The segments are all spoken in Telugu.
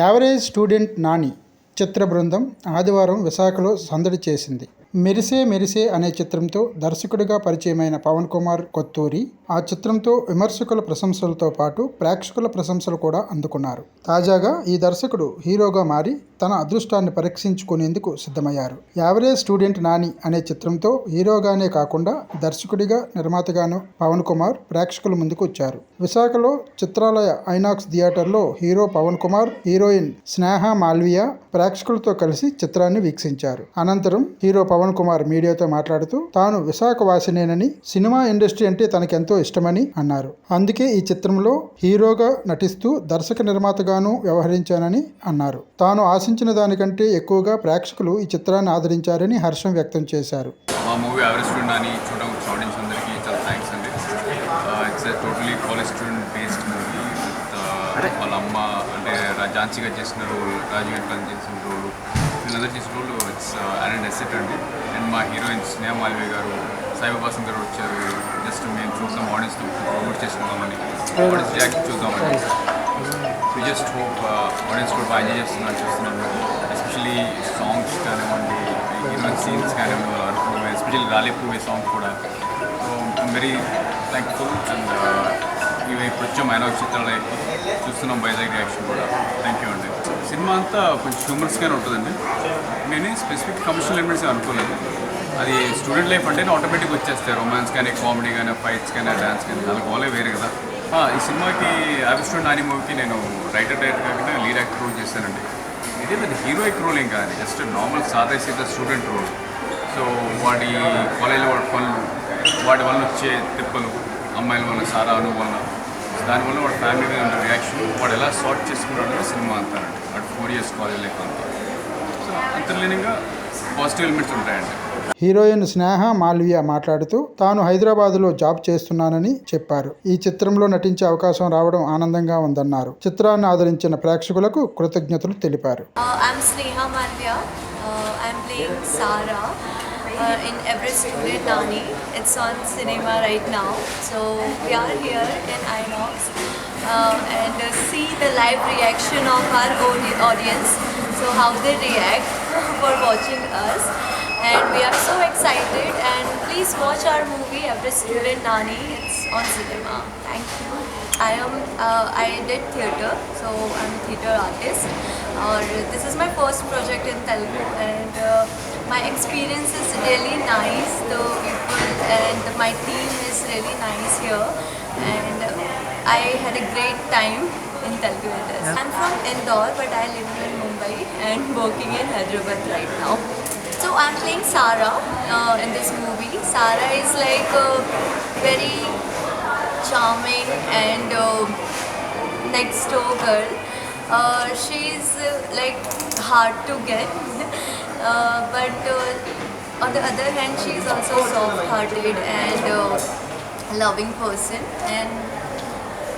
యావరేజ్ స్టూడెంట్ నాని చిత్ర బృందం ఆదివారం విశాఖలో సందడి చేసింది. మెరిసే మెరిసే అనే చిత్రంతో దర్శకుడిగా పరిచయమైన పవన్ కుమార్ కొత్తూరి ఆ చిత్రంతో విమర్శకుల ప్రశంసలతో పాటు ప్రేక్షకుల ప్రశంసలు కూడా అందుకున్నారు. తాజాగా ఈ దర్శకుడు హీరోగా మారి తన అదృష్టాన్ని పరీక్షించుకునేందుకు సిద్ధమయ్యారు. యావరేజ్ స్టూడెంట్ నాని అనే చిత్రంతో హీరోగానే కాకుండా దర్శకుడిగా నిర్మాతగాను పవన్ కుమార్ ప్రేక్షకుల ముందుకు వచ్చారు. విశాఖలో చిత్రాలయ ఐనాక్స్ థియేటర్లో హీరో పవన్ కుమార్ హీరోయిన్ స్నేహ మాల్వియా ప్రేక్షకులతో కలిసి చిత్రాన్ని వీక్షించారు. అనంతరం హీరో పవన్ కుమార్ మీడియాతో మాట్లాడుతూ తాను విశాఖ వాసినేనని సినిమా ఇండస్ట్రీ అంటే తనకెంతో ఇష్టమని అన్నారు. అందుకే ఈ చిత్రంలో హీరోగా నటిస్తూ దర్శక నిర్మాతగాను వ్యవహరించానని అన్నారు. తాను ఆశించిన దానికంటే ఎక్కువగా ప్రేక్షకులు ఈ చిత్రాన్ని ఆదరించారని హర్షం వ్యక్తం చేశారు. మా మూవీ యావరేజ్ స్టూడెంట్ అని చూడడం ఆడియన్స్ అందరికీ చాలా థ్యాంక్స్ అండి. It's totally college student based movie వాళ్ళ అమ్మ అంటే ఝాన్సీగా చేసిన రోల్ రాజు గారు చేసిన రోల్ వీళ్ళందరూ చేసిన రోల్ ఇట్స్ అండ్ ఎసెట్ అండి. అండ్ మా హీరోయిన్ స్నేహ మాల్వే గారు సాయిబాబాసన్ గారు వచ్చారు. జస్ట్ మేము చూద్దాం ఆడియన్స్తో ప్రమోట్ చేసుకుందామని ఆడియన్స్ రియాక్ట్ చూద్దామని. వి జస్ట్ హోప్ ఆడియన్స్ కూడా బాగా ఎంజాయ్ చేస్తున్నారు చూస్తున్నాను ఎస్పెషలీ సాంగ్స్ కానివ్వండి హీరోయిన్ సీన్స్ కానివ్వండి అనుకున్నాం. ఎస్పెషల్లీ రాలేపువే సాంగ్ కూడా. సో వెరీ థ్యాంక్ఫుల్ అండ్ ఇవి ఇప్పుడు వచ్చాం ఆయన చిత్రాలు చూస్తున్నాం వైజాగ్ రియాక్షన్ కూడా. థ్యాంక్ యూ అండి. సినిమా అంతా కొంచెం హ్యూమర్స్గానే ఉంటుందండి. నేను స్పెసిఫిక్ కమర్షియల్ ఎలిమెంట్స్ అనుకోలేదు. అది స్టూడెంట్ లైఫ్ అంటే ఆటోమేటిక్ వచ్చేస్తాయి. రొమాన్స్ కానీ కామెడీ కానీ ఫైట్స్ కానీ డ్యాన్స్ కానీ అలా గోలే వేరే కదా. ఈ సినిమాకి యావరేజ్ స్టూడెంట్ నాని మూవీకి నేను రైటర్ డైరెక్టర్ కాకుండా లీడ్ యాక్టర్ రోల్ చేశానండి. ఇదే పెద్ద హీరోయిక్ రోల్ ఏం కాదు జస్ట్ నార్మల్ సాదా సీదా స్టూడెంట్ రోల్ సో వాడి కాలేజీలో వాడి పనులు వాటి వల్ల వచ్చే తిప్పలు అమ్మాయిల వల్ల సారా వల్ల దానివల్ల వాడి ఫ్యామిలీ మీద ఉన్న రియాక్షన్ వాడు ఎలా సార్ట్ చేసుకున్నాడో సినిమా అంతా. అండి వాడు ఫోర్ ఇయర్స్ కాలేజ్ లైఫ్ అంతా. సో అంతర్లీనంగా పాజిటివ్ ఎలిమెంట్స్ ఉంటాయండి. హీరోయిన్ స్నేహ మాల్వియా మాట్లాడుతూ తాను హైదరాబాదులో జాబ్ చేస్తున్నానని చెప్పారు. ఈ చిత్రంలో నటించే అవకాశం రావడం ఆనందంగా ఉందన్నారు. చిత్రాన్ని ఆదరించిన ప్రేక్షకులకు కృతజ్ఞతలు తెలిపారు. Uh. Uh, uh, in Everest Student Nani. It's on cinema right now. So we are here in INOX uh, and uh, see the live reaction of our audi- audience. So how they react for watching us. And we are so excited and please watch our movie Everest Student Nani. It's on cinema. Thank you. I am uh, I did theatre, so I'm a theatre artist. Or this is my first project in Telugu, and uh, my experience is really nice. The people and my team is really nice here, and uh, I had a great time in Telugu. industry. I'm from Indore, but I live in Mumbai and working in Hyderabad right now. So I'm playing Sara uh, in this movie. Sara is like a very charming and uh, next door girl. Uh, she's uh, like hard to get, uh, but uh, on the other hand, she's also soft-hearted and uh, loving person. And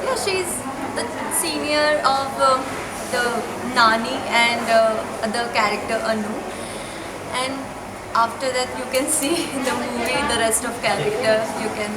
yeah, she's the senior of uh, the Nani and uh, other character Anu. And after that, you can see in the movie the rest of character. You can